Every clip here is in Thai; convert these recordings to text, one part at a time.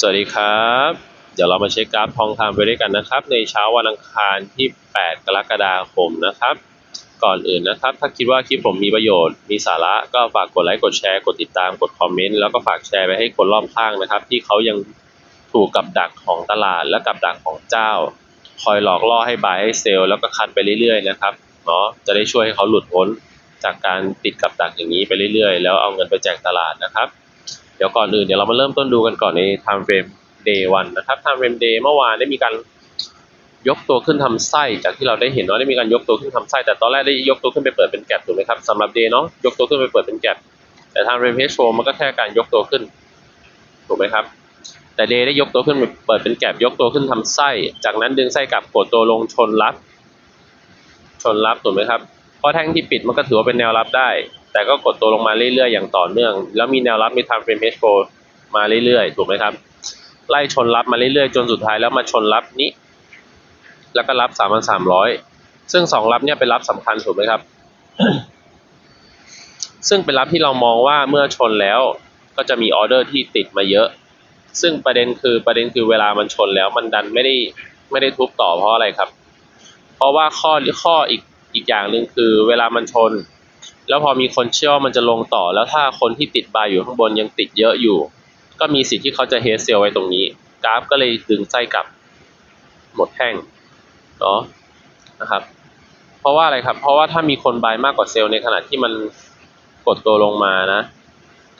สวัสดีครับ เดี๋ยวเรามาเช็คกราฟทองคำไปด้วยกันนะครับ ในเช้าวันอังคารที่ 8 กรกฎาคมนะครับ ก่อนอื่นนะครับ ถ้าคิดว่าคลิปผมมีประโยชน์ มีสาระก็ฝากกดไลค์ กดแชร์ กดติดตาม กดคอมเมนต์ แล้วก็ฝากแชร์ไปให้คนรอบข้างนะครับ ที่เขายังถูกกับดักของตลาดและกับดักของเจ้า คอยหลอกล่อให้บายให้เซลแล้วก็คัดไปเรื่อยๆนะครับ เนาะ จะได้ช่วยให้เขาหลุดพ้นจากการติดกับดักอย่างนี้ไปเรื่อยๆ แล้วเอาเงินไปแจกตลาดนะครับ เดี๋ยวก่อนอื่นเดี๋ยวเรามาเริ่มต้นดูกันก่อนใน time frame day 1นะครับ time frame day เมื่อวานได้มีการยกตัวขึ้นทำไส้จากที่เราได้เห็นว่าได้มีการยกตัวขึ้นทำไส้แต่ตอนแรกได้ยกตัวขึ้นไปเปิดเป็นแกลบถูกไหมครับสำหรับ day เนาะยกตัวขึ้นไปเปิดเป็นแกลบแต่ time frame h โ o มันก็แค่การยกตัวขึ้นถูกไหมครับแต่ day ได้ยกตัวขึ้นเปิดเป็นแกลบยกตัวขึ้นทำไส้ จากนั้นดึงไส้กลับกดตัวลงชนรับชนรับถูกไหมครับเพราะแท่งที่ปิดมันก็ถือว่าเป็นแนวรับได้ แต่ก็กดตัวลงมาเรื่อยๆ อย่างต่อเนื่อง แล้วมีแนวรับมี time frame H4 มาเรื่อยๆ ถูกไหมครับ ไล่ชนรับมาเรื่อยๆ จนสุดท้ายแล้วมาชนรับนี้ แล้วก็รับ3,300ซึ่งสองรับเนี่ยเป็นรับสำคัญถูกไหมครับ ซึ่งเป็นรับที่เรามองว่าเมื่อชนแล้วก็จะมีออเดอร์ที่ติดมาเยอะ ซึ่งประเด็นคือประเด็นคือเวลามันชนแล้วมันดันไม่ได้ไม่ได้ทุบต่อเพราะอะไรครับ เพราะว่าข้อข้ออีกอีกอย่างหนึ่งคือเวลามันชน แล้วพอมีคนเชื่อว่ามันจะลงต่อ แล้วถ้าคนที่ติดบายอยู่ข้างบนยังติดเยอะอยู่ ก็มีสิทธิ์ที่เขาจะเฮดเซลไว้ตรงนี้ กราฟก็เลยดึงไส้กลับ หมดแท่งเนาะนะครับ เพราะว่าอะไรครับ เพราะว่าถ้ามีคนบายมากกว่าเซลล์ในขณะที่มันกดตัวลงมานะ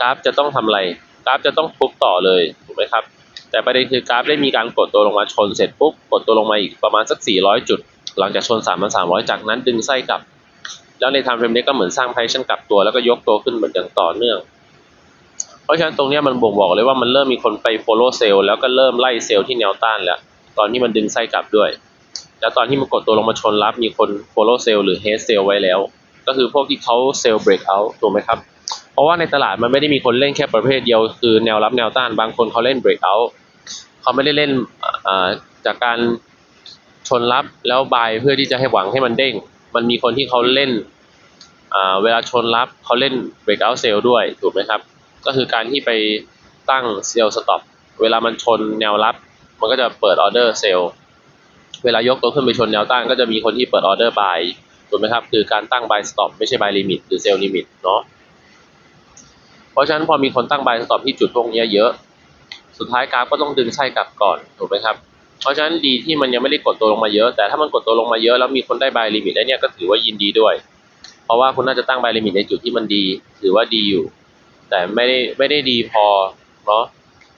กราฟจะต้องทำอะไรกราฟจะต้องทุบต่อเลยถูกไหมครับ แต่ประเด็นคือกราฟได้มีการกดตัวลงมาชนเสร็จปุ๊บกดตัวลงมาอีกประมาณสัก 400 จุด หลังจากชน 3,300 จากนั้นดึงไส้กลับ แล้วในไทม์เฟรมนี้ก็เหมือนสร้างไพชั่นกลับตัวแล้วก็ยกตัวขึ้นเหมือนอย่างต่อเนื่อง เพราะฉะนั้นตรงนี้มันบ่งบอกเลยว่ามันเริ่มมีคนไป follow เซลล์แล้วก็เริ่มไล่เซลล์ที่แนวต้านแล้ว ตอนที่มันดึงไส้กลับด้วย แล้วตอนที่มันกดตัวลงมาชนรับมีคน follow เซลล์หรือ head เซลล์ไว้แล้ว ก็คือพวกที่เขาเซลล์ break out ถูกไหมครับ เพราะว่าในตลาดมันไม่ได้มีคนเล่นแค่ประเภทเดียวคือแนวรับแนวต้านบางคนเขาเล่น break out เขาไม่ได้เล่นจากการชนรับแล้วบายเพื่อที่จะให้หวังให้มันเด้ง มันมีคนที่เขาเล่นเวลาชนรับเขาเล่น break out sale ด้วยถูกไหมครับ ก็คือการที่ไปตั้งเซลล์สต็อปเวลามันชนแนวรับ มันก็จะเปิดออเดอร์เซลล์เวลายกตัวขึ้นไปชนแนวต้านก็จะมีคนที่เปิดออเดอร์บายถูกไหมครับ คือการตั้ง buy stop ไม่ใช่ buy limit หรือ sell limit เนาะเพราะฉะนั้นพอมีคนตั้ง buy stop ที่จุดพวกนี้เยอะ สุดท้ายกราฟก็ต้องดึงไส้กลับก่อนถูกไหมครับ เพราะฉะนั้นดีที่มันยังไม่ได้กดตัวลงมาเยอะ แต่ถ้ามันกดตัวลงมาเยอะแล้วมีคนได้ buy limit แล้เนี่ยก็ถือว่ายินดีด้วย เพราะว่าคุณน่าจะตั้ง buy limit ในจุดที่มันดี ถือว่าดีอยู่ แต่ไม่ได้ไม่ได้ดีพอเนาะ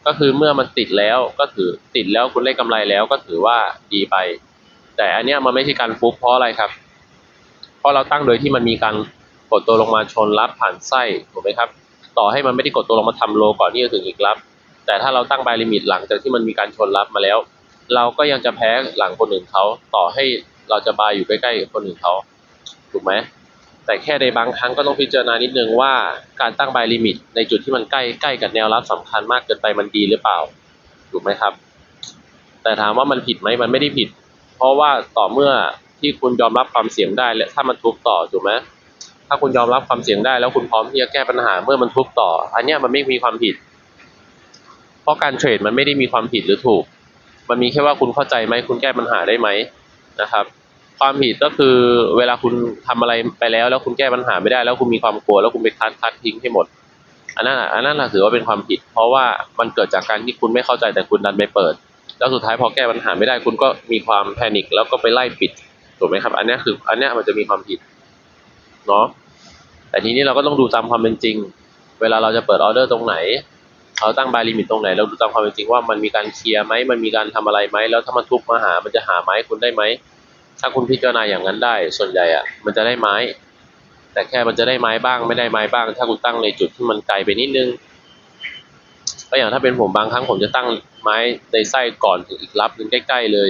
ก็คือเมื่อมันติดแล้วก็ถือติดแล้วคุณได้กำไรแล้วก็ถือว่าดีไป แต่อันเนี้ยมันไม่ใช่การฟุกเพราะอะไรครับ เพราะเราตั้งโดยที่มันมีการกดตัวลงมาชนรับผ่านไส้ถูกไหมครับ ต่อให้มันไม่ได้กดตัวลงมาทำโลก่อนที่จะถึงอีกรับ แต่ถ้าเราตั้งบายลิมิตหลังจากที่มันมีการชนรับมาแล้ว เราก็ยังจะแพ้หลังคนอื่นเขาต่อให้เราจะบายอยู่ใกล้ๆกับคนอื่นเขาถูกไหมแต่แค่ในบางครั้งก็ต้องพิจารณานิดนึงว่าการตั้งบายลิมิต ในจุดที่มันใกล้ใกล้กับแนวรับสำคัญมากเกินไปมันดีหรือเปล่าถูกไหมครับ แต่ถามว่ามันผิดไหมมันไม่ได้ผิด เพราะว่าต่อเมื่อที่คุณยอมรับความเสี่ยงได้และถ้ามันทุบต่อถูกไหมถ้าคุณยอมรับความเสี่ยงได้ แล้วคุณพร้อมที่จะแก้ปัญหาเมื่อมันทุบต่อ อันนี้มันไม่มีความผิด เพราะการเทรดมันไม่ได้มีความผิดหรือถูก มันมีแค่ว่าคุณเข้าใจไหมคุณแก้ปัญหาได้ไหมนะครับ ความผิดก็คือเวลาคุณทำอะไรไปแล้ว แล้วคุณแก้ปัญหาไม่ได้ แล้วคุณมีความกลัว แล้วคุณไปคัดคัดทิ้งให้หมด อันนั้นอันนั้นถือว่าเป็นความผิด เพราะว่ามันเกิดจากการที่คุณไม่เข้าใจแต่คุณดันไปเปิด แล้วสุดท้ายพอแก้ปัญหาไม่ได้คุณก็มีความแพนิคแล้วก็ไปไล่ปิดถูกไหมครับ อันนี้คืออันนี้มันจะมีความผิดเนาะแต่ทีนี้เราก็ต้องดูตามความเป็นจริง เวลาเราจะเปิดออเดอร์ตรงไหน เราตั้งบายลิมิตตรงไหน เราดูตามความเป็นจริงว่ามันมีการเคลียร์ไหมมันมีการทำอะไรไหมแล้วถ้ามันทุบมาหา มันจะหาไม้คุณได้ไหมถ้าคุณพิจารณาอย่างนั้นได้ ส่วนใหญ่อะมันจะได้ไม้ แต่แค่มันจะได้ไม้บ้าง ไม่ได้ไม้บ้าง ถ้าคุณตั้งในจุดที่มันไกลไปนิดนึงก็อย่างถ้าเป็นผมบางครั้งผมจะตั้งไม้ในไส้ก่อนถึงอีกรับนึงใกล้ๆเลย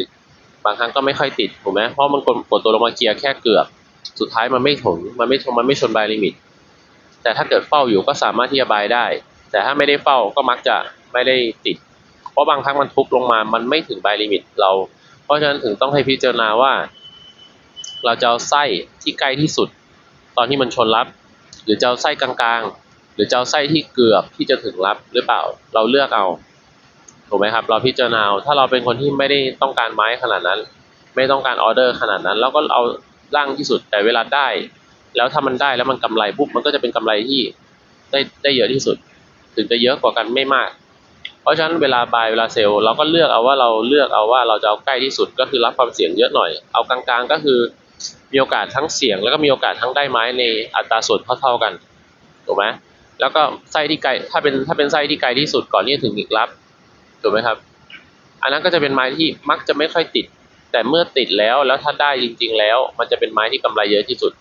บางครั้งก็ไม่ค่อยติดถูกไหมเพราะมันกดกดตัวลงมาเคลียร์แค่เกือบ สุดท้ายมันไม่ถงมันไม่ชนมันไม่ชนบายลิมิต แต่ถ้าเกิดเฝ้าอยู่ก็สามารถที่จะบายได้ แต่ถ้าไม่ได้เฝ้าก็มักจะไม่ได้ติด เพราะบางครั้งมันทุบลงมา มันไม่ถึงบายลิมิตเรา เพราะฉะนั้นถึงต้องให้พิจารณาว่า เราจะเอาไส้ที่ใกล้ที่สุด ตอนที่มันชนรับ หรือจะเอาไส้กลางๆ หรือจะเอาไส้ที่เกือบที่จะถึงรับหรือเปล่า เราเลือกเอา ถูกไหมครับ เราพิจารณา ถ้าเราเป็นคนที่ไม่ได้ต้องการไม้ขนาดนั้น ไม่ต้องการออเดอร์ขนาดนั้น เราก็เอาร่างที่สุด แต่เวลาได้ แล้วถ้ามันได้แล้วมันกำไรปุ๊บ มันก็จะเป็นกำไรที่ได้ได้เยอะที่สุด ถึงจะเยอะกว่ากันไม่มาก เพราะฉะนั้นเวลาบายเวลาเซลล์เราก็เลือกเอาว่าเราเลือกเอาว่าเราจะเอาใกล้ที่สุดก็คือรับความเสี่ยงเยอะหน่อย เอากลางๆก็คือมีโอกาสทั้งเสี่ยง แล้วก็มีโอกาสทั้งได้ไม้ในอัตราส่วนเท่าๆกันถูกไหมแล้วก็ไส้ที่ไกลถ้าเป็นถ้าเป็นไส้ที่ไกลที่สุดก่อนที่จะถึงอีกรับถูกไหมครับ อันนั้นก็จะเป็นไม้ที่มักจะไม่ค่อยติด แต่เมื่อติดแล้วแล้วถ้าได้จริง ๆ แล้ว มันจะเป็นไม้ที่กำไรเยอะที่สุด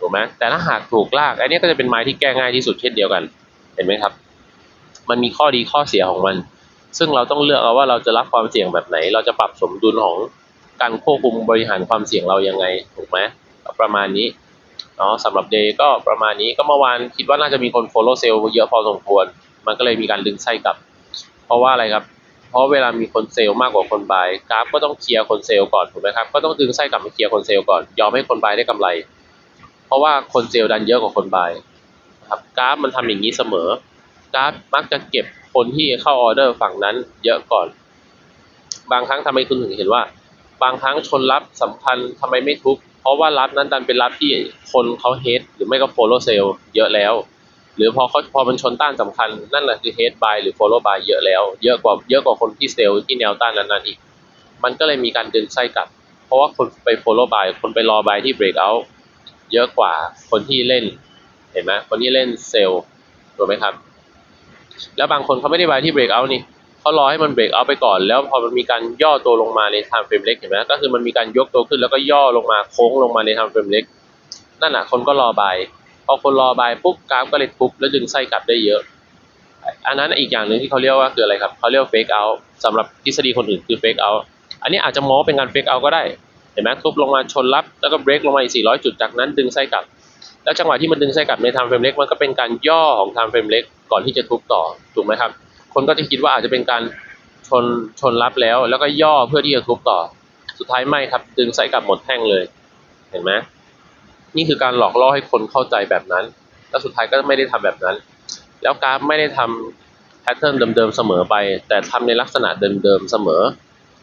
ถูกไหมแต่ถ้าหากถูกลากอันนี้ก็จะเป็นไม้ที่แก้ง่ายที่สุดเช่นเดียวกัน เห็นไหมครับ มันมีข้อดีข้อเสียของมัน ซึ่งเราต้องเลือกเอาว่าเราจะรับความเสี่ยงแบบไหน เราจะปรับสมดุลของการควบคุมบริหารความเสี่ยงเรายังไงถูกไหมประมาณนี้เนาะสำหรับเดย์ก็ประมาณนี้ก็เมื่อวานคิดว่าน่าจะมีคน follow sale เยอะพอสมควร มันก็เลยมีการดึงไส้กลับ เพราะว่าอะไรครับ เพราะเวลามีคนเซลล์มากกว่าคนบายกราฟก็ต้องเคลียร์คนเซลล์ก่อนถูกไหมครับก็ต้องดึงไส้กลับมาเคลียร์คนเซลล์ก่อนยอมให้คนบายได้กำไร เพราะว่าคนเซลล์ดันเยอะกว่าคนบายครับกราฟมันทำอย่างนี้เสมอ กราฟมักจะเก็บคนที่เข้าออเดอร์ฝั่งนั้นเยอะก่อน บางครั้งทำไมคุณถึงเห็นว่า บางครั้งชนรับสำคัญทำไมไม่ทุบเพราะว่ารับนั้นดันเป็นรับที่คนเขาเฮดหรือไม่ก็โฟล w เซลเยอะแล้ว หรือพอเขาพอมันชนต้านสำคัญนั่นแหละคือเฮดบายหรือโฟล w บายเยอะแล้ว เยอะกว่าเยอะกว่าคนที่เซลที่แนวต้านนั้นๆอีก มันก็เลยมีการดึงไส้กลับ เพราะว่าคนไปโฟล w บายคนไปรอบายที่เบรกเอาเยอะกว่าคนที่เล่นเห็นไหมคนที่เล่นเซลถูกไหมครับ แล้วบางคนเขาไม่ได้บายที่เบรกเอานี่เขารอให้มันเบรกเอาไปก่อน แล้วพอมันมีการย่อตัวลงมาในไทม์เฟรมเล็กเห็นไหมก็คือมันมีการยกตัวขึ้นแล้วก็ย่อลงมาโค้งลงมาในไทม์เฟรมเล็กนั่นแหะคนก็รอบายพอคนรอบายปุ๊บกราฟก็เลยทุบแล้วดึงไส้กลับได้เยอะ อันนั้นอีกอย่างหนึ่งที่เขาเรียกว่าคืออะไรครับเขาเรียกเฟกเอาสำหรับทฤษฎีคนอื่นคือเฟกเอาอันนี้อาจจะมองว่าเป็นการเฟกเอาก็ได้เห็นไหมทุบลงมาชนรับแล้วก็เบรกลงมาอีก400 จุดจากนั้นดึงไส้กลับ แล้วจังหวะที่มันดึงไส้กลับในไทม์เฟรมเล็กมันก็เป็นการย่อของไทม์เฟรมเล็กก่อนที่จะทุบต่อถูกไหมครับ คนก็จะคิดว่าอาจจะเป็นการชนชนรับแล้ว แล้วก็ย่อเพื่อที่จะทุบต่อ สุดท้ายไม่ครับ ดึงไส้กลับหมดแท่งเลย เห็นไหมนี่คือการหลอกล่อให้คนเข้าใจแบบนั้น แล้วสุดท้ายก็ไม่ได้ทำแบบนั้น แล้วกราฟไม่ได้ทำแพทเทิร์นเดิมๆเสมอไป แต่ทำในลักษณะเดิมๆเสมอ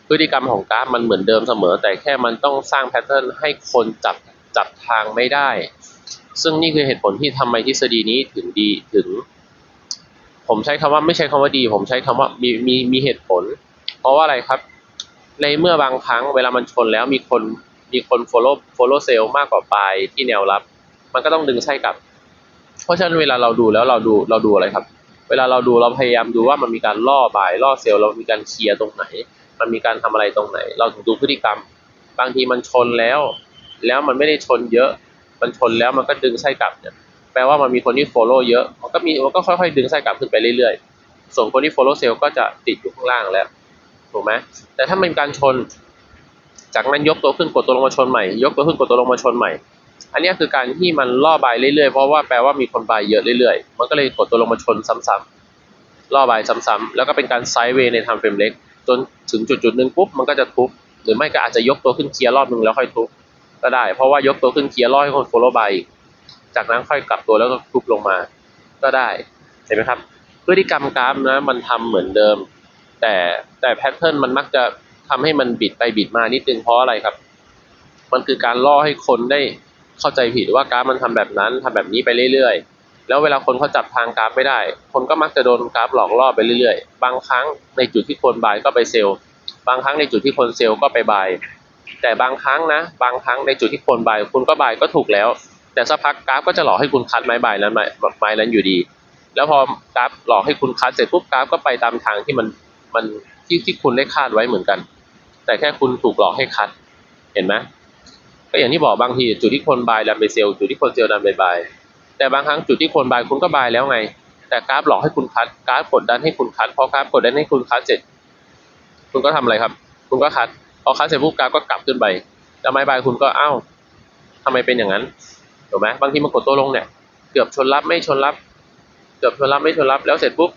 พฤติกรรมของกราฟมันเหมือนเดิมเสมอ แต่แค่มันต้องสร้างแพทเทิร์นให้คนจับจับทางไม่ได้ ซึ่งนี่คือเหตุผลที่ทำไมทฤษฎีนี้ถึงดีถึง ผมใช้คำว่าไม่ใช้คำว่าดี ผมใช้คำว่ามีมีมีเหตุผล เพราะว่าอะไรครับ ในเมื่อบางครั้งเวลามันชนแล้วมีคนมีคน follow follow sale มากกว่าปลายที่แนวรับ มันก็ต้องดึงไส้กลับ เพราะฉะนั้นเวลาเราดูแล้วเราดูเราดูอะไรครับ เวลาเราดูเราพยายามดูว่ามันมีการล่อบายล่อเซลล์เรามีการเคลียร์ตรงไหน มันมีการทำอะไรตรงไหน เราถึงดูพฤติกรรม บางทีมันชนแล้ว แล้วมันไม่ได้ชนเยอะ มันชนแล้วมันก็ดึงไส้กลับเนี่ยแปลว่ามันมีคนที่ follow เยอะมันก็มีมันก็ค่อยๆดึงไส้กลับขึ้นไปเรื่อยๆ ส่วนคนที่ follow sale ก็จะติดอยู่ข้างล่างแล้วถูกไหมแต่ถ้ามันเป็นการชน จากนั้นยกตัวขึ้นกดตัวลงมาชนใหม่ ยกตัวขึ้นกดตัวลงมาชนใหม่ อันนี้คือการที่มันล่อบายเรื่อยๆเพราะว่าแปลว่ามีคนบายเยอะเรื่อยๆ มันก็เลยกดตัวลงมาชนซ้ำๆล่อบายซ้ำๆแล้วก็เป็นการไซด์เวย์ในไทม์เฟรมเล็กจนถึงจุดจุดๆหนึ่งปุ๊บมันก็จะทุบหรือไม่ก็อาจจะยกตัวขึ้นเคลียร์รอบนึงแล้วค่อยทุบ ก็ได้ เพราะว่ายกตัวขึ้นเคลียร์ล่อให้คน follow by อีกจากนั้นค่อยกลับตัวแล้วก็ทุบลงมา ก็ได้เห็นไหมครับ พฤติกรรมกราฟนะมันทำเหมือนเดิม แต่แต่แพทเทิร์นมันมักจะทำให้มันบิดไปบิดมานิดนึงเพราะอะไรครับ มันคือการล่อให้คนได้เข้าใจผิดว่ากราฟมันทำแบบนั้นทำแบบนี้ไปเรื่อยๆ แล้วเวลาคนเขาจับทางกราฟไม่ได้ คนก็มักจะโดนกราฟหลอกล่อไปเรื่อยๆ บางครั้งในจุดที่ควรบายก็ไปเซลล์ บางครั้งในจุดที่คนเซลล์ก็ไปบาย แต่บางครั้งนะ บางครั้งในจุดที่ควรบายคุณก็บายก็ถูกแล้ว แต่สักพักกราฟก็จะหลอกให้คุณคัดไม้บายนั้นไม้ไม้นั้นอยู่ดี แล้วพอกราฟหลอกให้คุณคัดเสร็จปุ๊บกราฟก็ไปตามทางที่มันมันที่ที่คุณได้คาดไว้เหมือนกัน แต่แค่คุณถูกหลอกให้คัดเห็นไหมก็อย่างที่บอกบางทีจุดที่คนบายดันไปเซลล์จุดที่คนเซลล์ดันไปบาย แต่บางครั้งจุดที่คนบายคุณก็บายแล้วไง แต่กราฟหลอกให้คุณคัดกราฟกดดันให้คุณคัดพอกราฟกดดันให้คุณคัดเสร็จ คุณก็ทำอะไรครับ คุณก็คัด พอคัดเสร็จปุ๊บกราฟก็กลับขึ้นไปแล้วไม้บายคุณก็อ้าวทำไมเป็นอย่างนั้นถูกไหมบางทีมันกดตัวลงเนี่ยเกือบชนรับไม่ชนรับ เกือบชนรับไม่ชนรับแล้วเสร็จปุ๊บ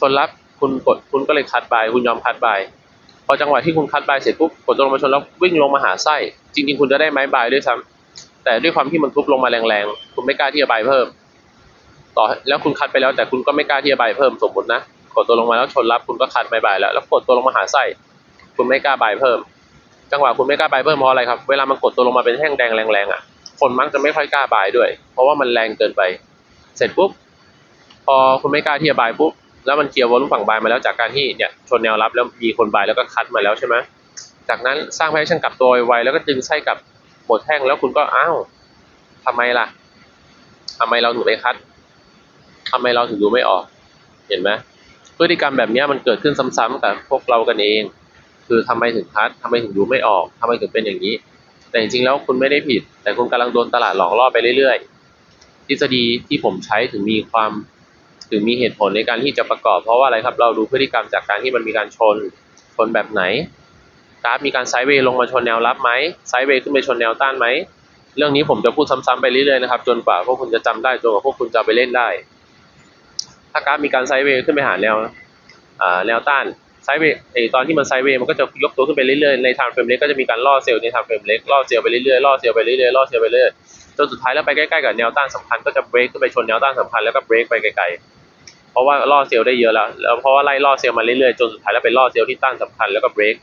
ชนรับคุณกดคุณก็เลยคัดบายคุณยอมคัดบายพอจังหวะที่คุณคัดบายเสร็จปุ๊บกดตัวลงมาชนแล้ววิ่งลงมาหาไส้จริงๆคุณจะได้ไม้บายด้วยซ้ำแต่ด้วยความที่มันทุบลงมาแรงๆคุณไม่กล้าที่จะบายเพิ่ม ต่อแล้วคุณคัดไปแล้ว แต่คุณก็ไม่กล้าที่จะบายเพิ่มสมมตินะกดตัวลงมาแล้วชนรับคุณก็คัดบายบายแล้วแล้วกดตัวลงมาหาไส้คุณไม่กล้าบายเพิ่ม จังหวะคุณไม่กล้าบายเพิ่มเพราะอะไรครับ เวลามันกดตัวลงมาเป็นแท่งแดงแรงๆอะ คนมักจะไม่ค่อยกล้าบายด้วย เพราะว่ามันแรงเกินไป เสร็จปุ๊บ พอคุณไม่กล้าที่จะบายปุ๊บ แล้วมันเคลียร์วอลุ่มฝั่งบายมาแล้วจากการที่เนี่ยชนแนวรับแล้วมีคนบายแล้วก็คัดมาแล้วใช่ไหมจากนั้นสร้างแพชชั่นกลับตัวไวแล้วก็ดึงไส้กลับหมดแท่งแล้วคุณก็อ้าวทำไมล่ะทำไมเราถึงไปคัดทำไมเราถึงดูไม่ออก เห็นไหมพฤติกรรมแบบนี้มันเกิดขึ้นซ้ำๆกับพวกเรากันเอง คือทำไมถึงคัดทำไมถึงดูไม่ออกทำไมถึงเป็นอย่างนี้ แต่จริงๆแล้วคุณไม่ได้ผิด แต่คุณกำลังโดนตลาดหลอกล่อไปเรื่อยๆ ทฤษฎีที่ผมใช้ถึงมีความถึงมีเหตุผลในการที่จะประกอบ เพราะว่าอะไรครับเราดูพฤติกรรมจากการที่มันมีการชนชนแบบไหนกราฟมีการไซด์เวย์ลงมาชนแนวรับไหมไซด์เวย์ขึ้นไปชนแนวต้านไหมเรื่องนี้ผมจะพูดซ้ำๆไปเรื่อยๆนะครับจนกว่าพวกคุณจะจำได้จนกว่าพวกคุณจะไปเล่นได้ ถ้ากราฟมีการไซด์เวย์ขึ้นไปหาแนวแนวต้าน ไซเวย์ตอนที่มันไซเวย์มันก็จะยกตัวขึ้นไปเรื่อยๆในไทม์เฟรมเล็กก็จะมีการล่อเซลล์ในไทม์เฟรมเล็กล่อเซลล์ไปเรื่อยๆล่อเซลล์ไปเรื่อยๆล่อเซลล์ไปเรื่อยๆจนสุดท้ายแล้วไปใกล้ๆกับแนวต้านสำคัญก็จะเบรกขึ้นไปชนแนวต้านสำคัญแล้วก็เบรกไปไกลๆเพราะว่าล่อเซลล์ได้เยอะแล้วแล้วเพราะว่าไล่ล่อเซลล์มาเรื่อยๆจนสุดท้ายแล้วไปล่อเซลล์ที่ต้านสำคัญแล้วก็เบรก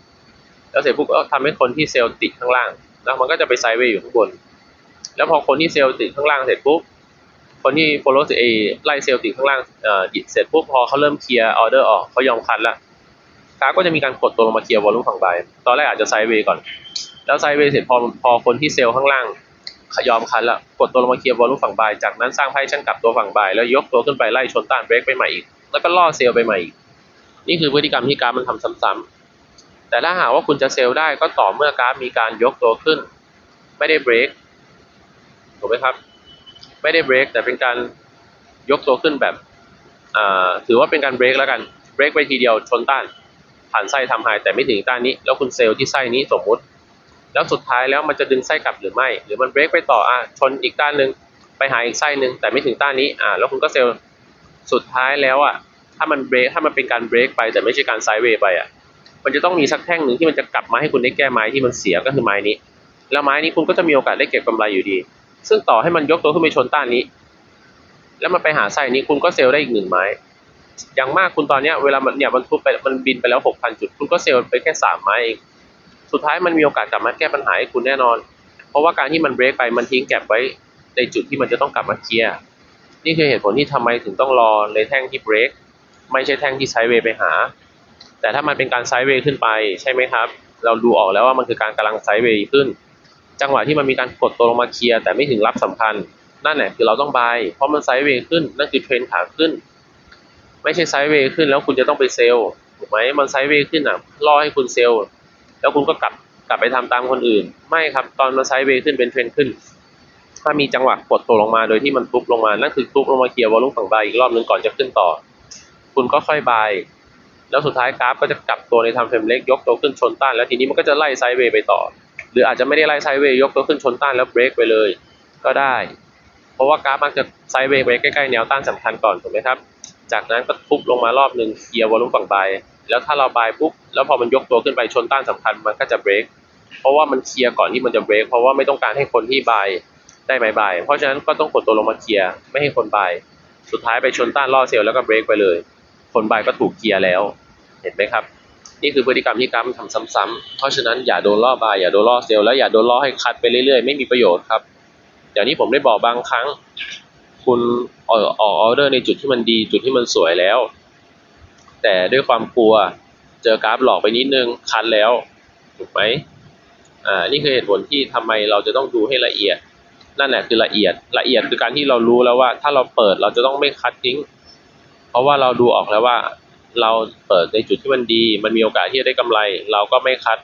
แล้วเสร็จปุ๊บก็ทำให้คนที่เซลล์ติดข้างล่างแล้วมันก็จะไปไซเวย์อยู่ข้างบน แล้วพอคนที่เซลล์ติดข้างล่างเสร็จปุ๊บคนที่ follow เอไล่เซลล์ติดข้างล่างเอ่อหยิบเสร็จปุ๊บพอเขาเริ่มเคลียร์ออเดอร์ออกเขายอมคัดแล้ว กราฟก็จะมีการกดตัวลงมาเคลียร์วอลลุ่มฝั่งบายตอนแรกอาจจะไซด์เวย์ก่อน แล้วไซด์เวย์เสร็จพอพอคนที่เซลล์ข้างล่างยอมคันล้วกดตัวลงมาเคลียร์วอลลุ่มฝั่งบายจากนั้นสร้างไพ่ชั้นกลับตัวฝั่งบายแล้วยกตัวขึ้นไปไล่ชนต้านเบรกไปใหม่อีก แล้วก็ล่อเซลล์ไปใหม่อีก นี่คือพฤติกรรมที่กราฟมันทำซ้ำๆแต่ถ้าหากว่าคุณจะเซลล์ได้ก็ต่อเมื่อกราฟมีการยกตัวขึ้น ไม่ได้เบรกถูกไหมครับ ไม่ได้เบรกแต่เป็นการยกตัวขึ้นแบบถือว่าเป็นการเบรกแล้วกันเบรกไปทีเดียวชนต้าน ผ่านไส้ทำไฮแต่ไม่ถึงต้านนี้ แล้วคุณเซลล์ที่ไส้นี้สมมุติ แล้วสุดท้ายแล้วมันจะดึงไส้กลับหรือไม่ หรือมันเบรกไปต่ออะชนอีกต้านหนึ่งไปหาอีกไส้หนึ่งแต่ไม่ถึงต้านนี้อ่าแล้วคุณก็เซลล์สุดท้ายแล้วอะถ้ามันเบรกถ้ามันเป็นการเบรกไปแต่ไม่ใช่การไซด์เวย์ไปอะมันจะต้องมีสักแท่งหนึ่งที่มันจะกลับมาให้คุณได้แก้ไม้ที่มันเสียก็คือไม้นี้ แล้วไม้นี้คุณก็จะมีโอกาสได้เก็บกำไรอยู่ดี ซึ่งต่อให้มันยกตัวขึ้นไปชนต้านนี้ แล้วมันไปหาไส้นี้คุณก็เซลล์ได้อีกหนึ่งไม้ อย่างมากคุณตอนเนี้ยเวลามันเนี่ยมันทุบไปมันบินไปแล้วหกพันจุด คุณก็เซลล์ไปแค่สามไม้เองสุดท้ายมันมีโอกาสกลับมาแก้ปัญหาให้คุณแน่นอน เพราะว่าการที่มันเบรกไปมันทิ้งแก็บไว้ในจุดที่มันจะต้องกลับมาเคลียร์นี่คือเหตุผลที่ทำไมถึงต้องรอในแท่งที่เบรกไม่ใช่แท่งที่ไซด์เวย์ไปหา แต่ถ้ามันเป็นการไซด์เวย์ขึ้นไปใช่ไหมครับ เราดูออกแล้วว่ามันคือการกำลังไซด์เวย์ขึ้น จังหวะที่มันมีการกดตัวลงมาเคลียร์แต่ไม่ถึงรับสำคัญ นั่นแหละคือเราต้องบายเพราะมันไซด์เวย์ขึ้นนั่นคือเทรนขาขึ้น ไม่ใช่ไซด์เวย์ขึ้นแล้วคุณจะต้องไปเซลล์ถูกไหมมันไซด์เวย์ขึ้นอะล่อให้คุณเซลล์แล้วคุณก็กลับกลับไปทำตามคนอื่น ไม่ครับตอนมันไซด์เวย์ขึ้นเป็นเทรนขึ้น ถ้ามีจังหวะกดตัวลงมาโดยที่มันทุบลงมานั่นคือทุบลงมาเคลียร์วอลลุ่มฝั่งบายอีกรอบนึงก่อนจะขึ้นต่อ คุณก็ค่อยบายแล้วสุดท้ายกราฟก็จะกลับตัวในทำเฟรมเล็กยกตัวขึ้นชนต้านแล้วทีนี้มันก็จะไล่ไซด์เวย์ไปต่อ หรืออาจจะไม่ได้ไล่ไซด์เวย์ยกตัวขึ้นชนต้านแล้วเบรกไปเลย ก็ได้ เพราะว่ากราฟมักจะไซด์เวย์ไปใกล้ๆแนวต้านสำคัญก่อนถูกไหมครับ จากนั้นก็ทุบลงมารอบหนึ่งเคลียร์วอลลุ่มฝั่งบายแล้วถ้าเราบายปุ๊บแล้วพอมันยกตัวขึ้นไปชนต้านสำคัญมันก็จะเบรกเพราะว่ามันเคลียร์ก่อนที่มันจะเบรกเพราะว่าไม่ต้องการให้คนที่บายได้บายบายเพราะฉะนั้นก็ต้องกดตัวลงมาเคลียร์ไม่ให้คนบายสุดท้ายไปชนต้านล่อเซลล์แล้วก็เบรกไปเลย คนบายก็ถูกเคลียร์แล้ว เห็นไหมครับ นี่คือพฤติกรรมที่กรามทำซ้ำๆเพราะฉะนั้นอย่าโดนล่อบายอย่าโดนล่อเซลล์แล้วอย่าโดนล่อให้คัดไปเรื่อยๆไม่มีประโยชน์ครับอย่างที่ผมได้บอกบางครั้ง คุณออกออเดอร์ในจุดที่มันดี จุดที่มันสวยแล้ว แต่ด้วยความกลัวเจอกราฟหลอกไปนิดนึงคันแล้วถูกไหมอ่านี่คือเหตุผลที่ทำไมเราจะต้องดูให้ละเอียด นั่นแหละคือละเอียดละเอียดคือการที่เรารู้แล้วว่า ถ้าเราเปิดเราจะต้องไม่คัดทิ้ง เพราะว่าเราดูออกแล้วว่า เราเปิดในจุดที่มันดี มันมีโอกาสที่จะได้กำไร เราก็ไม่คัด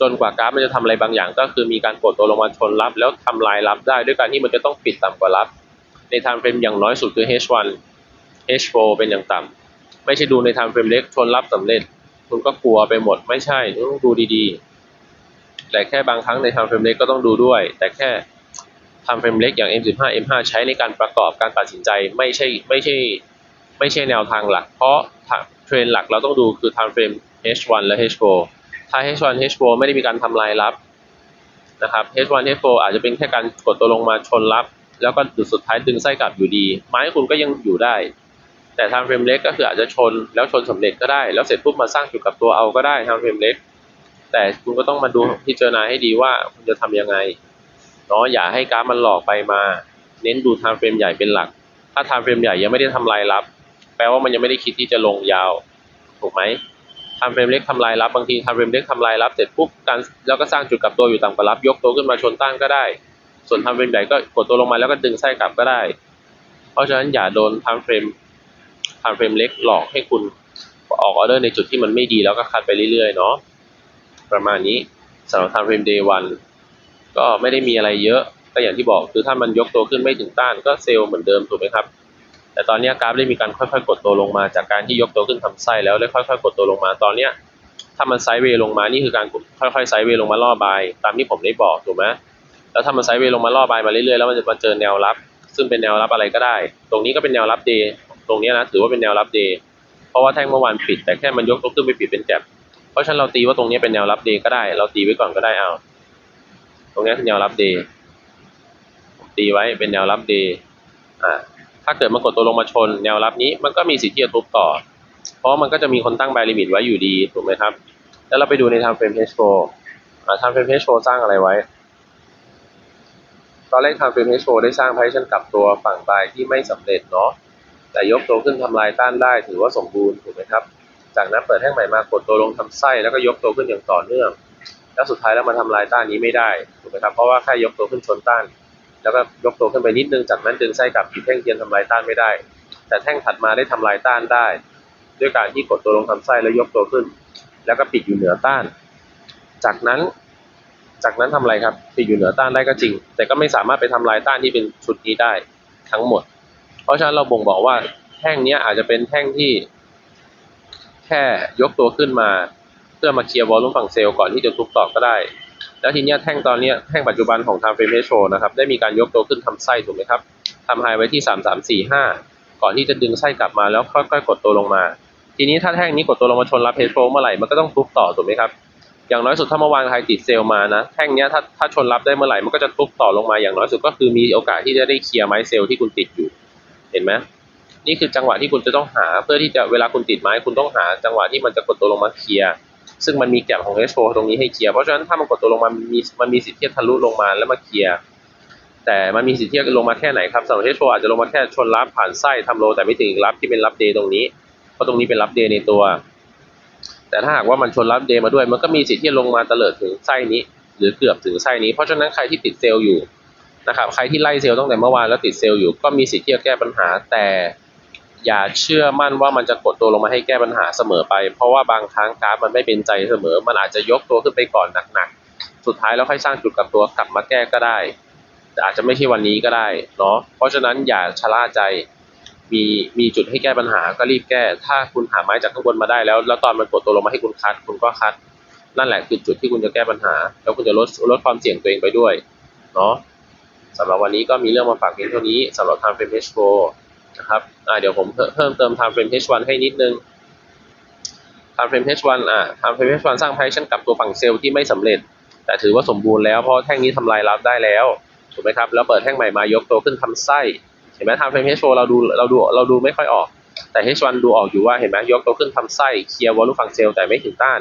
จนกว่ากราฟมันจะทำอะไรบางอย่าง ก็คือมีการกดตัวลงมาชนรับ แล้วทำลายรับได้ด้วยการที่มันจะต้องปิดต่ำกว่ารับ ในไทม์เฟรมอย่างน้อยสุดคือ H1 H4 เป็นอย่างต่ำไม่ใช่ดูในไทม์เฟรมเล็กชนรับสำเร็จ คุณก็กลัวไปหมดไม่ใช่ต้องดูดีๆ แต่แค่บางครั้งในไทม์เฟรมเล็กก็ต้องดูด้วย แต่แค่ไทม์เฟรมเล็กอย่าง M15 M5 ใช้ในการประกอบการตัดสินใจไม่ใช่ไม่ใช่ไม่ใช่แนวทางหลัก เพราะเทรนหลักเราต้องดูคือ time frame H1 และ H4 ถ้า H1 H4 ไม่ได้มีการทำลายรับนะครับ H1 H4 อาจจะเป็นแค่การกดตัวลงมาชนรับ แล้วก็จุดสุดท้ายดึงไส้กลับอยู่ดี ไม้คุณก็ยังอยู่ได้ แต่ทำเฟรมเล็กก็คืออาจจะชนแล้วชนสำเร็จก็ได้ แล้วเสร็จปุ๊บมาสร้างจุดกลับตัวเอาก็ได้ทำเฟรมเล็ก แต่คุณก็ต้องมาดูพิจารณาให้ดีว่าคุณจะทำยังไงเนาะอย่าให้กาฟมันหลอกไปมา เน้นดูทม์เฟรมใหญ่เป็นหลัก ถ้าทม์เฟรมใหญ่ยังไม่ได้ทำลายลับ แปลว่ามันยังไม่ได้คิดที่จะลงยาวถูกไหมทม์เฟรมเล็กทำลายลับบางทีทม์เฟรมเล็กทำลายลับเสร็จปุ๊บการแล้วก็สร้างจุดกลับตัวอยู่ต่ำกว่าลับยกตัวขึ้นมาชนต้านก็ได้ ส่วนทม์เฟรมใหญ่ก็กดตัวลงมาแล้วก็ดึงไส้กลับก็ได้ เพราะฉะนั้นอย่าโดนทม์เฟรมทม์เฟรมเล็กหลอกให้คุณออกออเดอร์ในจุดที่มันไม่ดีแล้วก็คัดไปเรื่อยๆเนาะประมาณนี้สำหรับทม์เฟรม day one ก็ไม่ได้มีอะไรเยอะก็อย่างที่บอกคือถ้ามันยกตัวขึ้นไม่ถึงต้านก็เซลล์เหมือนเดิมถูกไหมครับ แต่ตอนนี้กราฟได้มีการค่อยๆ กดตัวลงมาจากการที่ยกตัวขึ้นทำไส้แล้วแล้ค่อยๆ กดตัวลงมาตอนเนี้ยถ้ามันไซด์เวย์ลงมานี่คือการค่อยๆไซด์เวย์ลงมาล่อบายตามที่ผมได้บอกถูกไหม แล้วถ้ามันไซด์เวย์ลงมาล่อบายมาเรื่อยๆแล้วมันจะมาเจอแนวรับ ซึ่งเป็นแนวรับอะไรก็ได้ ตรงนี้ก็เป็นแนวรับเดย์ตรงนี้นะถือว่าเป็นแนวรับเดย์เพราะว่าแท่งเมื่อวานปิด แต่แค่มันยกตัวขึ้นไปปิดเป็นแกลบเพราะฉะนั้นเราตีว่าตรงนี้เป็นแนวรับเดย์ก็ได้ เราตีไว้ก่อนก็ได้เอาตรงนี้คือแนวรับเดย์ตีไว้เป็นแนวรับเดย์อ่าถ้าเกิดมันกดตัวลงมาชนแนวรับนี้มันก็มีสิทธิ์ที่จะทุบต่อ เพราะมันก็จะมีคนตั้งบายลิมิตไว้อยู่ดีถูกไหมครับ แล้วเราไปดูในทางเฟรมเพชโฟอ่าทางเฟรมเพชโฟสร้างอะไรไว้ ตอนแรกทางเฟรมเพชโฟได้สร้างไพชันกลับตัวฝั่งบายที่ไม่สำเร็จเนาะแต่ยกตัวขึ้นทำลายต้านได้ถือว่าสมบูรณ์ถูกไหมครับ จากนั้นเปิดแท่งใหม่มากดตัวลงทำไส้แล้วก็ยกตัวขึ้นอย่างต่อเนื่อง แล้วสุดท้ายแล้วมาทำลายต้านนี้ไม่ได้ถูกไหมครับเพราะว่าแค่ยกตัวขึ้นชนต้าน แล้วก็ยกตัวขึ้นไปนิดนึงจากนั้นดึงไส้กลับหยิบแท่งเทียนทำลายต้านไม่ได้ แต่แท่งถัดมาได้ทำลายต้านได้ ด้วยการที่กดตัวลงทำไส้แล้วยกตัวขึ้น แล้วก็ปิดอยู่เหนือต้าน จากนั้น จากนั้นทำอะไรครับปิดอยู่เหนือต้านได้ก็จริง แต่ก็ไม่สามารถไปทำลายต้านที่เป็นชุดนี้ได้ทั้งหมด เพราะฉะนั้นเราบ่งบอกว่าแท่งนี้อาจจะเป็นแท่งที่ แค่ยกตัวขึ้นมา เพื่อมาเคลียร์วอลลุ่มฝั่งเซลล์ก่อนที่จะทุบต่อก็ได้ แล้วทีนี้แท่งตอนนี้แท่งปัจจุบันของทางเฟรมโชนะครับได้มีการยกตัวขึ้นทำไส้ถูกไหมครับทำไฮไว้ที่สามสามสี่ห้าก่อนที่จะดึงไส้กลับมาแล้วค่อยๆกดตัวลงมา ทีนี้ถ้าแท่งนี้กดตัวลงมาชนรับเพโชเมื่อไหร่มันก็ต้องทุบต่อถูกไหมครับ อย่างน้อยสุดถ้าเมื่อวานใครติดเซลล์มานะแท่งเนี้ยถ้าถ้าชนรับได้เมื่อไหร่มันก็จะทุบต่อลงมาอย่างน้อยสุดก็คือมีโอกาสที่จะได้เคลียร์ไม้เซลล์ที่คุณติดอยู่ เห็นไหมนี่คือจังหวะที่คุณจะต้องหาเพื่อที่จะเวลาคุณติดไม้คุณต้องหา จังหวะที่มันจะกดตัวลงมาเคลียร์ซึ่งมันมีแก็บของ H4 ตรงนี้ให้เคลียร์เพราะฉะนั้นถ้ามันกดตัวลงมามีมันมีสิทธิ์ที่จะทะลุลงมาแล้วมาเคลียร์แต่มันมีสิทธิ์ที่จะลงมาแค่ไหนครับสำหรับ H4 อาจจะลงมาแค่ชนรับผ่านไส้ทำโลแต่ไม่ถึงรับที่เป็นรับเดย์ตรงนี้เพราะตรงนี้เป็นรับเดย์ในตัว แต่ถ้าหากว่ามันชนรับเดย์มาด้วย มันก็มีสิทธิ์ที่ลงมาเตลิดถึงไส้นี้ หรือเกือบถึงไส้นี้ เพราะฉะนั้นใครที่ติดเซลล์อยู่นะครับใครที่ไล่เซลล์ตั้งแต่เมื่อวานแล้วติดเซลล์อยู่ก็มีสิทธิ์ที่จะแก้ปัญหา แต่อย่าเชื่อมั่นว่ามันจะกดตัวลงมาให้แก้ปัญหาเสมอไป เพราะว่าบางครั้งกราฟมันไม่เป็นใจเสมอ มันอาจจะยกตัวขึ้นไปก่อนหนักๆ สุดท้ายแล้วค่อยสร้างจุดกลับตัวกลับมาแก้ก็ได้ แต่อาจจะไม่ใช่วันนี้ก็ได้เนาะเพราะฉะนั้นอย่าชะล่าใจ มีมีจุดให้แก้ปัญหาก็รีบแก้ ถ้าคุณหาไม้จากข้างบนมาได้แล้ว แล้วตอนมันกดตัวลงมาให้คุณคัด คุณก็คัด นั่นแหละคือจุดที่คุณจะแก้ปัญหา แล้วคุณจะลดลดความเสี่ยงตัวเองไปด้วย เนาะสำหรับวันนี้ก็มีเรื่องมาฝากเพียงเท่านี้สำหรับทางเป็น H4 นะครับอ่าเดี๋ยวผมเพิ่มเติม time frame H1 ให้นิดนึง time frame H1 อ่า time frame H1 สร้าง position กับตัวฝั่งเซลล์ที่ไม่สำเร็จ แต่ถือว่าสมบูรณ์แล้วเพราะแท่งนี้ทำลายรับได้แล้วถูกไหมครับ แล้วเปิดแท่งใหม่มายกตัวขึ้นทำไส้ ห็นไหม time frame H4 เราดูเราดูเราดูไม่ค่อยออก แต่ H1 ดูออกอยู่ว่าเห็นไหมยกตัวขึ้นทำไส้เคลียร์วอลลุ่มฝั่งเซลล์แต่ไม่ถึงต้าน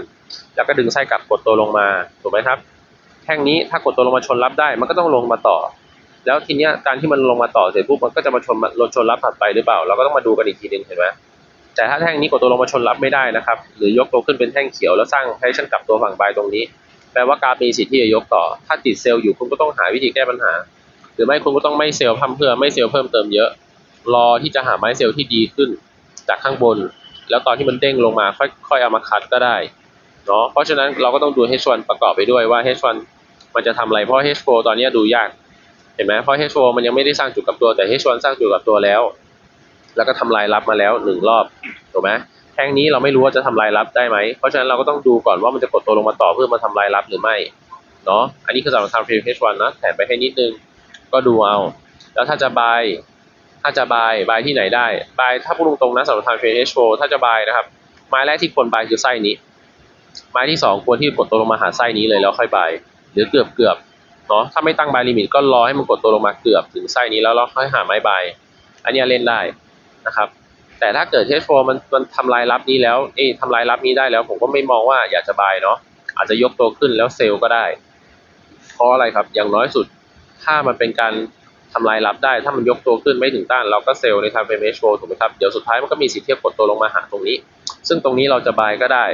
แล้วก็ดึงไส้กลับกดตัวลงมาถูกไหมครับแท่งนี้ถ้ากดตัวลงมาชนรับได้มันก็ต้องลงมาต่อ แล้วทีเนี้ยการที่มันลงมาต่อเสร็จปุ๊บมันก็จะมาชนลดชนรับถัดไปหรือเปล่า เราก็ต้องมาดูกันอีกทีหนึงเห็นไหมแต่ถ้าแท่งนี้กดตัวลงมาชนรับไม่ได้นะครับ หรือยกตัวขึ้นเป็นแท่งเขียวแล้วสร้างให้ชั่นกลับตัวฝั่งบายตรงนี้ แปลว่ากราฟมีสิทธิ์ที่จะยกต่อ ถ้าติดเซลล์อยู่คุณก็ต้องหาวิธีแก้ปัญหา หรือไม่คุณก็ต้องไม่เซลล์พั่มเพื่อไม่เซลล์เพิ่มเติมเยอะ รอที่จะหาไม้เซลล์ที่ดีขึ้น จากข้างบน แล้วตอนที่มันเด้งลงมาค่อยค่อยเอามาคัดก็ได้เนาะเพราะฉะนั้นเราก็ต้องดู H1 ประกอบไปด้วยว่า H1 มันจะทำอะไรเพราะ H4 ตอนนี้ดูยากเห็นไหมเพราะ H4 มันยังไม่ได้สร้างจุดกับตัวแต่ H1 สร้างจุดกับตัวแล้ว แล้วก็ทำลายรับมาแล้วหนึ่งรอบถูกไหมแท่งนี้เราไม่รู้ว่าจะทำลายรับได้ไหมเพราะฉะนั้นเราก็ต้องดูก่อนว่ามันจะกดตัวลงมาต่อเพื่อมาทำลายรับหรือไม่เนาะอันนี้คือสำหรับทำ frame H1 นะแถมไปให้นิดนึง ก็ดูเอา แล้วถ้าจะบายถ้าจะบายบายที่ไหนได้บายถ้าพูดตรงๆนะสำหรับทำ frame H4 ถ้าจะบายนะครับ ไม้แรกที่ควรบายคือไส้นี้ ไม้ที่สองควรที่กดตัวลงมาหาไส้นี้เลยแล้วค่อยบายหรือเกือบเกือบๆเนาะถ้าไม่ตั้งบายลิมิตก็รอให้มันกดตัวลงมาเกือบถึงไส้นี้แล้วเราค่อยหาไม้บายอันนี้เล่นได้นะครับ แต่ถ้าเกิด H4 มันมันทำลายรับนี้แล้วเอ้ยทำลายรับนี้ได้แล้ว ผมก็ไม่มองว่าอยากจะบายเนาะอาจจะยกตัวขึ้นแล้วเซลล์ก็ได้ เพราะอะไรครับอย่างน้อยสุด ถ้ามันเป็นการทำลายรับได้ ถ้ามันยกตัวขึ้นไม่ถึงต้านเราก็เซลล์ในทางเป็น H4 ถูกไหมครับ เดี๋ยวสุดท้ายมันก็มีสิทธิ์ที่จะกดตัวลงมาหาตรงนี้ ซึ่งตรงนี้เราจะบายก็ได้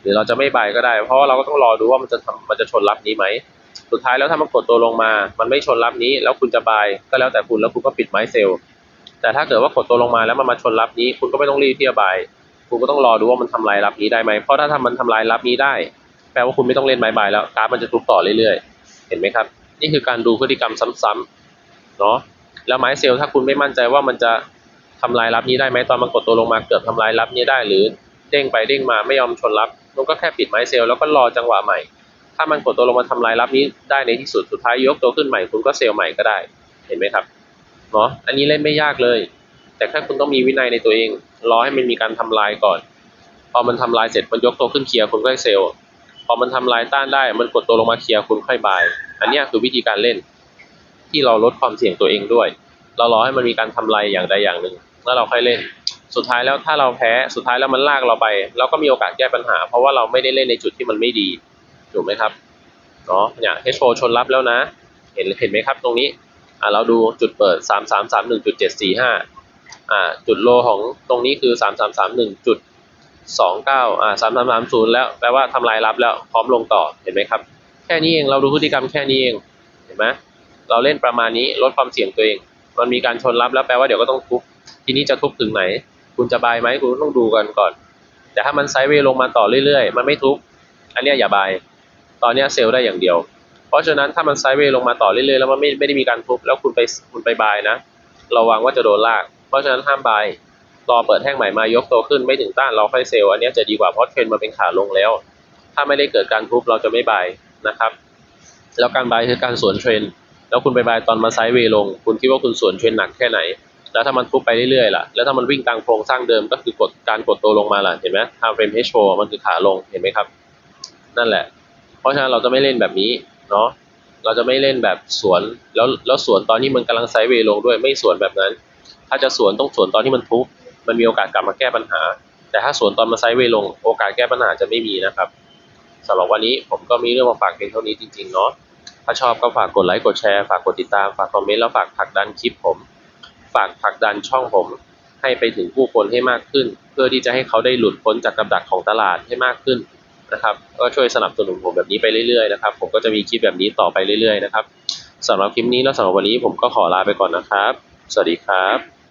หรือเราจะไม่บายก็ได้ เพราะว่าเราก็ต้องรอดูว่ามันจะทำมันจะชนรับนี้ไหม สุดท้ายแล้วถ้ามันกดตัวลงมา มันไม่ชนรับนี้ แล้วคุณจะบายก็แล้วแต่คุณแล้วคุณก็ปิดไม้เซลล์ แต่ถ้าเกิดว่ากดตัวลงมาแล้วมันมาชนรับนี้ คุณก็ไม่ต้องรีบที่จะบายคุณก็ต้องรอดูว่ามันทำลายรับนี้ได้ไหม เพราะถ้าทำมันทำลายรับนี้ได้ แปลว่าคุณไม่ต้องเล่นไม้บายแล้วกราฟมันจะทุบต่อเรื่อยๆ เห็นไหมครับ นี่คือการดูพฤติกรรมซ้ำๆเนาะแล้วไม้เซลล์ถ้าคุณไม่มั่นใจว่ามันจะทำลายรับนี้ได้ไหมตอนมันกดตัวลงมาเกือบทำลายรับนี้ได้ หรือเด้งไปเด้งมาไม่ยอมชนรับมันก็แค่ปิดไม้เซลล์แล้วก็รอจังหวะใหม่ ถ้ามันกดตัวลงมาทำลายรับนี้ได้ในที่สุดสุดท้ายยกตัวขึ้นใหม่คุณก็เซลล์ใหม่ก็ได้เห็นไหมครับเนาะอันนี้เล่นไม่ยากเลย แต่แค่คุณต้องมีวินัยในตัวเอง รอให้มันมีการทำลายก่อน พอมันทำลายเสร็จมันยกตัวขึ้นเคลียร์คุณก็เซลล์ อมันทำลายต้านได้ มันกดตัวลงมาเคลียร์คุณค่อยบาย อันนี้คือวิธีการเล่น ที่เราลดความเสี่ยงตัวเองด้วย เรารอให้มันมีการทำลายอย่างใดอย่างหนึ่งแล้วเราค่อยเล่น สุดท้ายแล้วถ้าเราแพ้ สุดท้ายแล้วมันลากเราไป เราก็มีโอกาสแก้ปัญหา เพราะว่าเราไม่ได้เล่นในจุดที่มันไม่ดี ถูกไหมครับ เนาะเนี่ยเฮชโฟชนรับแล้วนะ เห็นเห็นไหมครับตรงนี้ อ่าเราดูจุดเปิด 3 3 3 1จุด7 4 5อ่า จุดโลของตรงนี้คือ 3 3 3 1 จุด29อ่า3 3 3 0แล้วแปลว่าทำลายรับแล้วพร้อมลงต่อเห็นไหมครับ แค่นี้เองเราดูพฤติกรรมแค่นี้เองเห็นไหมเราเล่นประมาณนี้ลดความเสี่ยงตัวเอง มันมีการชนรับแล้วแปลว่าเดี๋ยวก็ต้องทุบทีนี้จะทุบถึงไหน คุณจะบายไหมคุณต้องดูกันก่อน แต่ถ้ามันไซด์เวย์ลงมาต่อเรื่อยๆ มันไม่ทุบอันนี้อย่าบาย ตอนนี้เซลล์ได้อย่างเดียว เพราะฉะนั้นถ้ามันไซด์เวย์ลงมาต่อเรื่อยๆแล้วมันไม่ไม่ได้มีการทุบแล้วคุณไปคุณไปบายนะระวังว่าจะโดนลาก เพราะฉะนั้นห้ามบาย รอเปิดแท่งใหม่มายกตัวขึ้นไม่ถึงต้านเราค่อยเซลล์อันนี้จะดีกว่าเพราะเทรนมันเป็นขาลงแล้ว ถ้าไม่ได้เกิดการทุบเราจะไม่บายนะครับ แล้วการบายคือการสวนเทรนแล้วคุณไปบายตอนมาไซด์เวลง คุณคิดว่าคุณสวนเทรนหนักแค่ไหน แล้วถ้ามันทุบไปเรื่อยๆล่ะแล้วถ้ามันวิ่งตามโครงสร้างเดิมก็คือกดการกดตัวลงมาล่ะเห็นไหม time frame H4 มันคือขาลงเห็นไหมครับ นั่นแหละ เพราะฉะนั้นเราจะไม่เล่นแบบนี้เนาะเราจะไม่เล่นแบบสวนแล้วแล้วสวนตอนที่มันกำลังไซด์เวลงด้วยไม่สวนแบบนั้น ถ้าจะสวนต้องสวนตอนที่มันทุบ มันมีโอกาสกลับมาแก้ปัญหา แต่ถ้าสวนตอนมาไซด์เวลง โอกาสแก้ปัญหาจะไม่มีนะครับสำหรับวันนี้ผมก็มีเรื่องมาฝากเพียงเท่านี้จริงๆเนาะถ้าชอบก็ฝากกดไลค์กดแชร์ฝากกดติดตามฝากคอมเมนต์แล้วฝากผลักดันคลิปผม ฝากผลักดันช่องผม ให้ไปถึงผู้คนให้มากขึ้น เพื่อที่จะให้เขาได้หลุดพ้นจากกับดักของตลาดให้มากขึ้นนะครับก็ช่วยสนับสนุนผมแบบนี้ไปเรื่อยๆนะครับผมก็จะมีคลิปแบบนี้ต่อไปเรื่อยๆนะครับสำหรับคลิปนี้และสำหรับวันนี้ผมก็ขอลาไปก่อนนะครับ สวัสดีครับ